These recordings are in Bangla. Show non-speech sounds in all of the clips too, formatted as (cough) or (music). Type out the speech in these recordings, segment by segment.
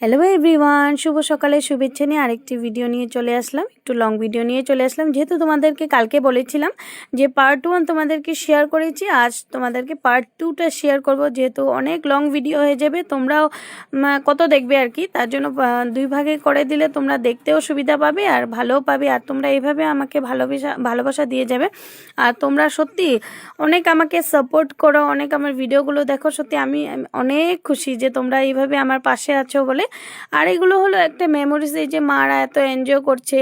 হ্যালো এভরিওয়ান শুভ সকালে শুভেচ্ছা নিয়ে আরেকটি ভিডিও নিয়ে চলে আসলাম। একটু লং ভিডিও নিয়ে চলে আসলাম। যেহেতু তোমাদেরকে কালকে বলেছিলাম যে পার্ট ওয়ান তোমাদেরকে শেয়ার করেছি, আজ তোমাদেরকে পার্ট টুটা শেয়ার করব। যেহেতু অনেক লং ভিডিও হয়ে যাবে, তোমরাও কত দেখবে আর কি? তার জন্য দুই ভাগে করে দিলে তোমরা দেখতেও সুবিধা পাবে আর ভালোও পাবে আর তোমরা এইভাবে আমাকে ভালোবাসা ভালোবাসা দিয়ে যাবে। আর তোমরা সত্যি অনেক আমাকে সাপোর্ট করো, অনেক আমার ভিডিওগুলো দেখো। সত্যি আমি অনেক খুশি যে তোমরা এইভাবে আমার পাশে আছো বলে আর এগুলো হলো একটা মেমোরিজ এই যে মারা এত এনজয় করছে,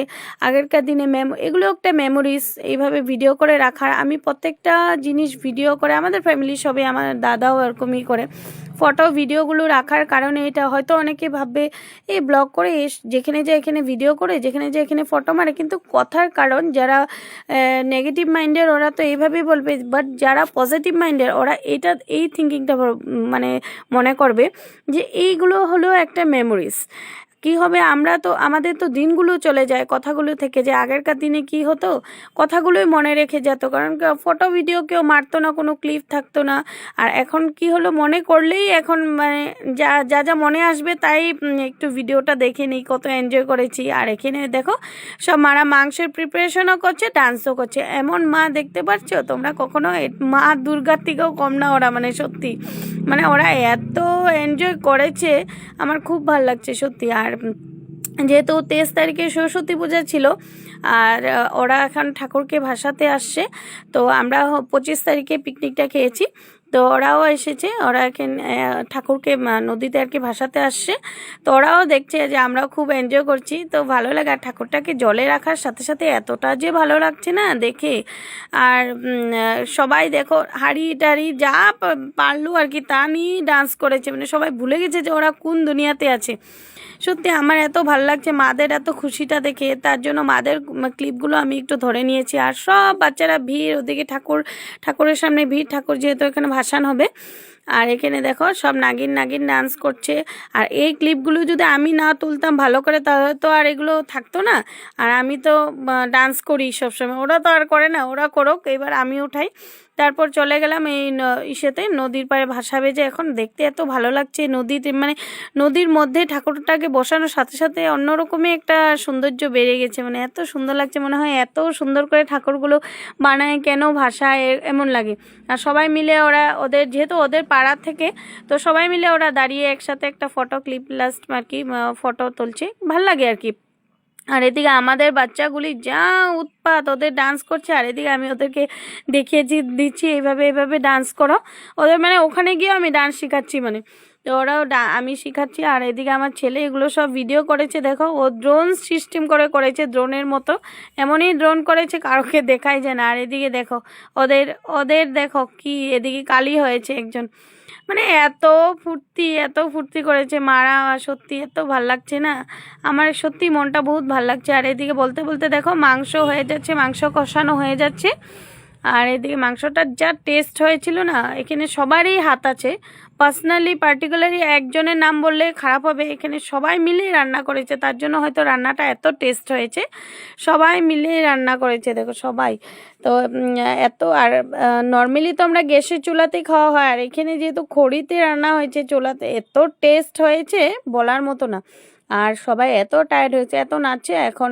আগেরকার দিনে মেমো এগুলো একটা মেমোরিজ এইভাবে ভিডিও করে রাখার। আমি প্রত্যেকটা জিনিস ভিডিও করে, আমাদের ফ্যামিলি সবাই আমার দাদাও এরকমই করে। ফটো, ভিডিওগুলো রাখার কারণে এটা হয়তো অনেকে ভাববে, এই ব্লগ করে যেখানে যায় এখানে ভিডিও করে, যেখানে যায় এখানে ফটো মারে। কিন্তু কথার কারণ যারা নেগেটিভ মাইন্ডের ওরা তো এইভাবেই বলবে বাট যারা পজিটিভ মাইন্ডের ওরা এটা, এই থিঙ্কিংটা মানে মনে করবে যে এইগুলো হলো একটা মেমোরিজ কি হবে? আমরা তো, আমাদের তো দিনগুলো চলে যায়, কথাগুলো থেকে যে আগেরকার দিনে কি হতো? কথাগুলোই মনে রেখে যেত, কারণ ফটো ভিডিও কেউ মারতো না, কোনো ক্লিপ থাকতো না। আর এখন কি হলো? মনে করলেই এখন মানে যা যা যা মনে আসবে তাই একটু ভিডিওটা দেখে নিই, কত এনজয় করেছি। আর এখানে দেখো, সব মারা মাংসের প্রিপারেশনও করছে ডান্সও করছে। এমন মা দেখতে পাচ্ছো তোমরা কখনো মা দুর্গার থেকেও কম না ওরা মানে সত্যি। মানে ওরা এত এনজয় করেছে, আমার খুব ভালো লাগছে সত্যি। আর যেহেতু তেইশ তারিখে সরস্বতী পূজা ছিল, আর ওরা এখন ঠাকুরকে ভাসাতে আসছে, তো আমরা পঁচিশ তারিখে পিকনিকটা খেয়েছি। তো ওরাও এসেছে, ওরা এখানে ঠাকুরকে নদীতে আর কি ভাসাতে আসছে। তো ওরাও দেখছে যে আমরাও খুব এনজয় করছি। তো ভালো লাগে আর ঠাকুরটাকে জলে রাখার সাথে সাথে এতটা যে ভালো লাগছে না দেখে। আর সবাই দেখো, হাড়ি টাড়ি যা পারল আর কি তা নিয়েই ডান্স করেছে। মানে সবাই ভুলে গেছে যে ওরা কোন দুনিয়াতে আছে। সত্যি আমার এত ভালো লাগছে মাদের এত খুশিটা দেখে। তার জন্য মাদের ক্লিপগুলো আমি একটু ধরে নিয়েছি। আর সব বাচ্চারা ভিড়, ওদিকে ঠাকুর, ঠাকুরের সামনে ভিড়, ঠাকুর যেহেতু এখানে ভাসান হবে। আর এখানে দেখো সব নাগিন নাগিন ডান্স করছে। আর এই ক্লিপগুলো যদি আমি না তুলতাম ভালো করে, তাহলে তো আর এগুলো থাকতো না। আর আমি তো ডান্স করি সবসময়। ওরা তো আর করে না, ওরা করুক। এবার আমি উঠাই। তারপর চলে গেলাম এই ইসেতে। নদীর পাড়ে ভাসাবে বেজে এখন দেখতে এত ভালো লাগছে। নদীতে মানে নদীর মধ্যে ঠাকুরটাকে বসানোর সাথে সাথে অন্যরকমই একটা সৌন্দর্য বেড়ে গেছে। মানে এত সুন্দর লাগছে, মনে হয় এত সুন্দর করে ঠাকুরগুলো বানায়, কেন ভাষায় এমন লাগে। আর সবাই মিলে ওরা ওদের, যেহেতু ওদের পাড়া থেকে। তো সবাই মিলে ওরা দাঁড়িয়ে একসাথে একটা ফটো ক্লিপ লাস্ট আর কি ফটো তুলছে। ভালো লাগে আর কি। আর এদিকে আমাদের বাচ্চাগুলি যা উৎপাত, ওদের ডান্স করছে। আর এদিকে আমি ওদেরকে দেখিয়েছি দিচ্ছি, এইভাবে এইভাবে ডান্স করো। ওদের মানে ওখানে গিয়েও আমি ডান্স শেখাচ্ছি মানে। তো ওরাও আমি শেখাচ্ছি। আর এদিকে আমার ছেলে এগুলো সব ভিডিও করেছে, দেখো। ও ড্রোন সিস্টেম করে করেছে ড্রোনের মতো। এমনই ড্রোন করেছে কারোকে দেখাই যায় না। আর এদিকে দেখো, ওদের ওদের দেখো কি, এদিকে কালি হয়েছে একজন। মানে এত ফুর্তি এত ফুর্তি করেছে মারা সত্যি এত ভালো লাগছে না। আমার সত্যি মনটা বহুত ভালো লাগছে। আর এদিকে বলতে বলতে দেখো, মাংস হয়ে যাচ্ছে, মাংস কষানো হয়ে যাচ্ছে। আর এদিকে মাংসটার যা টেস্ট হয়েছিল না, এখানে সবারই হাত আছে। পার্সোনালি পার্টিকুলারলি একজনের নাম বললে খারাপ হবে। এখানে সবাই মিলেই রান্না করেছে, তার জন্য হয়তো রান্নাটা এত টেস্ট হয়েছে। সবাই মিলেই রান্না করেছে, দেখো সবাই। তো এত, আর নর্মালি তো আমরা গ্যাসের চুলাতেই খাওয়া হয়, আর এখানে যেহেতু খড়িতে রান্না হয়েছে চুলাতে, এত টেস্ট হয়েছে বলার মতো না। আর সবাই এত টায়ার্ড হয়েছে, এত নাচছে, এখন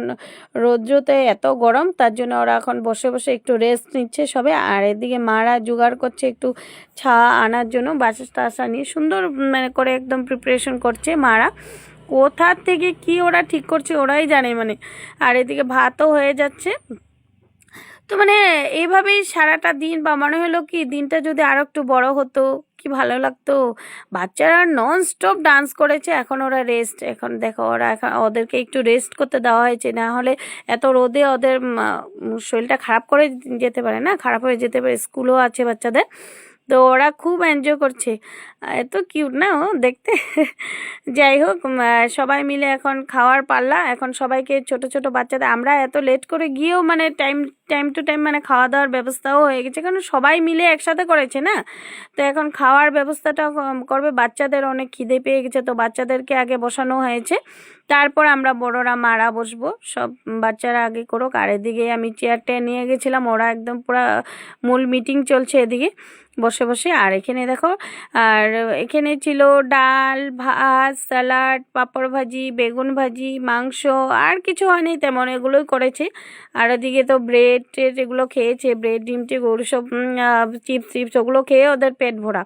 রৌদ্রতে এত গরম, তার জন্য ওরা এখন বসে বসে একটু রেস্ট নিচ্ছে সবে, আর এদিকে মারা জোগাড় করছে একটু ছা আনার জন্য বাসা টাসা নিয়ে সুন্দর মানে করে একদম প্রিপারেশন করছে মারা। কোথা থেকে কি ওরা ঠিক করছে ওরাই জানে মানে আর এদিকে ভাতও হয়ে যাচ্ছে। তো মানে এইভাবেই সারাটা দিন বা মনে হলো কি দিনটা যদি আরও একটু বড় হতো, কি ভালো লাগতো? বাচ্চারা নন স্টপ ডান্স করেছে, এখন ওরা রেস্ট এখন দেখো ওরা এখন ওদেরকে একটু রেস্ট করতে দেওয়া হয়েছে, না হলে এত রোদে ওদের শরীরটা খারাপ করে যেতে পারে না? খারাপ হয়ে যেতে পারে, স্কুলও আছে বাচ্চাদের। তো ওরা খুব এনজয় করছে। এত কিউট না ও, দেখতে? (laughs) যাই হোক সবাই মিলে এখন খাওয়ার পাল্লা। এখন সবাইকে ছোট ছোট বাচ্চাদের, আমরা এত লেট করে গিয়েও মানে টাইম টাইম টু টাইম মানে খাওয়া দাওয়ার ব্যবস্থাও হয়ে গেছে। কারণ সবাই মিলে একসাথে করেছে না? তো এখন খাওয়ার ব্যবস্থাটা করবে। বাচ্চাদের অনেক খিদে পেয়ে গেছে, তো বাচ্চাদেরকে আগে বসানো হয়েছে। তারপর আমরা বড়রা মারা বসবো। সব বাচ্চারা আগে করুক, আর এদিকে আমি চেয়ারটা নিয়ে গেছিলাম, ওরা একদম পুরো মূল মিটিং চলছে এদিকে বসে বসে। আর এখানে দেখো, আর এখানে ছিল ডাল, ভাত স্যালাড পাঁপড় ভাজি, বেগুন ভাজি, মাংস, আর কিছু হয়নি, তেমন এগুলোই করেছে। আর ওদিকে তো ব্রেড টেড এগুলো খেয়েছে ব্রেড ডিম টিম ওগুলো সব চিপস টিপস ওগুলো খেয়ে ওদের পেট ভরা।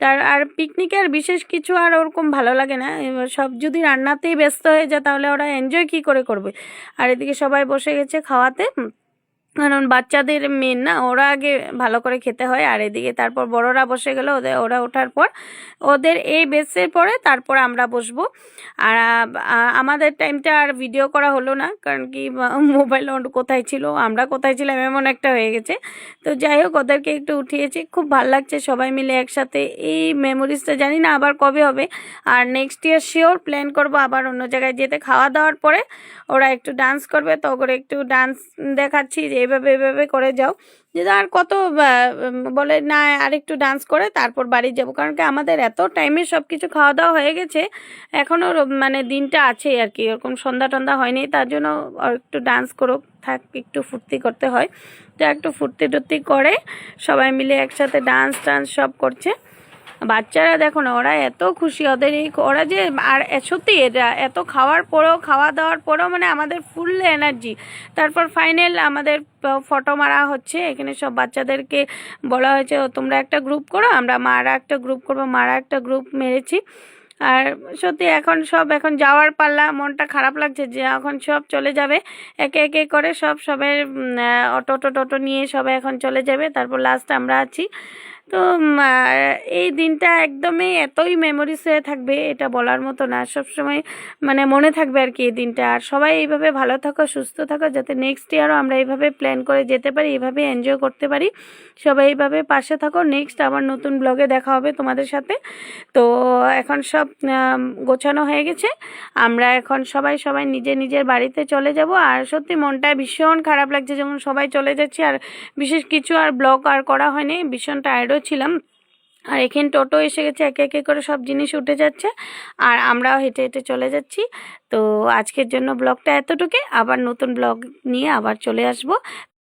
তার আর পিকনিকে আর বিশেষ কিছু আর ওরকম ভালো লাগে না। সব যদি রান্নাতেই ব্যস্ত হয়ে যায় তাহলে ওরা এনজয় কী করে করবে? আর এদিকে সবাই বসে গেছে খাওয়াতে। কারণ বাচ্চাদের মেন না, ওরা আগে ভালো করে খেতে হয়। আর এদিকে তারপর বড়রা বসে গেল, ওদের, ওরা ওঠার পর ওদের এই বেসের পরে তারপর আমরা বসবো। আর আমাদের টাইমটা আর ভিডিও করা হলো না, কারণ কি মোবাইল কোথায় ছিল, আমরা কোথায় ছিলাম এমন একটা হয়ে গেছে। তো যাই হোক, ওদেরকে একটু উঠিয়েছি, খুব ভালো লাগছে সবাই মিলে একসাথে। এই মেমোরিজটা জানি না আবার কবে হবে, আর নেক্সট ইয়ার শিওর প্ল্যান করব আবার অন্য জায়গায় যেতে। খাওয়া দাওয়ার পরে ওরা একটু ডান্স করবে, তো করে একটু ডান্স দেখাচ্ছি যে এভাবে এভাবে করে যাও। যে আর কত বলে না, আর একটু ডান্স করে তারপর বাড়ি যাব। কারণ কি আমাদের এত টাইমে সব কিছু খাওয়া দাওয়া হয়ে গেছে এখনও মানে দিনটা আছে আর কি। ওরকম সন্ধ্যা টন্ধা হয়নি, তার জন্য একটু ডান্স করুক, থাক, একটু ফুর্তি করতে হয়। তো একটু ফুর্তি টুর্তি করে সবাই মিলে একসাথে ডান্স টান্স সব করছে। বাচ্চারা দেখো না ওরা এত খুশি ওদের এই ওরা যে আর সত্যি এটা এত খাওয়ার পরেও খাওয়া দাওয়ার পরেও মানে আমাদের ফুল এনার্জি তারপর ফাইনাল আমাদের ফটো মারা হচ্ছে। এখানে সব বাচ্চাদেরকে বলা হয়েছে "ও, তোমরা একটা গ্রুপ করো আমরা মারা একটা গ্রুপ করব মারা একটা গ্রুপ মেরেছি। আর সত্যি এখন সব এখন যাওয়ার পাল্লা মনটা খারাপ লাগছে যে এখন সব চলে যাবে। একে একে করে সব সবের অটো টোটো নিয়ে সবাই এখন চলে যাবে। তারপর লাস্ট আমরা আছি। তো এই দিনটা একদমই এতই মেমোরিজ হয়ে থাকবে, এটা বলার মতো না। সবসময় মানে মনে থাকবে আর কি এই দিনটা। আর সবাই এইভাবে ভালো থাকো, সুস্থ থাকো, যাতে নেক্সট ইয়ারও আমরা এইভাবে প্ল্যান করে যেতে পারি, এইভাবে এনজয় করতে পারি। সবাই এইভাবে পাশে থাকো। নেক্সট আবার নতুন ব্লগে দেখা হবে তোমাদের সাথে। তো এখন সব গোছানো হয়ে গেছে। আমরা এখন সবাই সবাই নিজে নিজের বাড়িতে চলে যাব। আর সত্যি মনটা ভীষণ খারাপ লাগছে যখন সবাই চলে যাচ্ছে। আর বিশেষ কিছু আর ব্লগ আর করা হয়নি। ভীষণ টায়ার্ডও ছিলাম আর এখানে টোটো এসে গেছে, একে একে করে সব জিনিস উঠে যাচ্ছে। আর আমরাও হেঁটে হেঁটে চলে যাচ্ছি। তো আজকের জন্য ব্লগটা এতটুকু আবার নতুন ব্লগ নিয়ে আবার চলে আসব।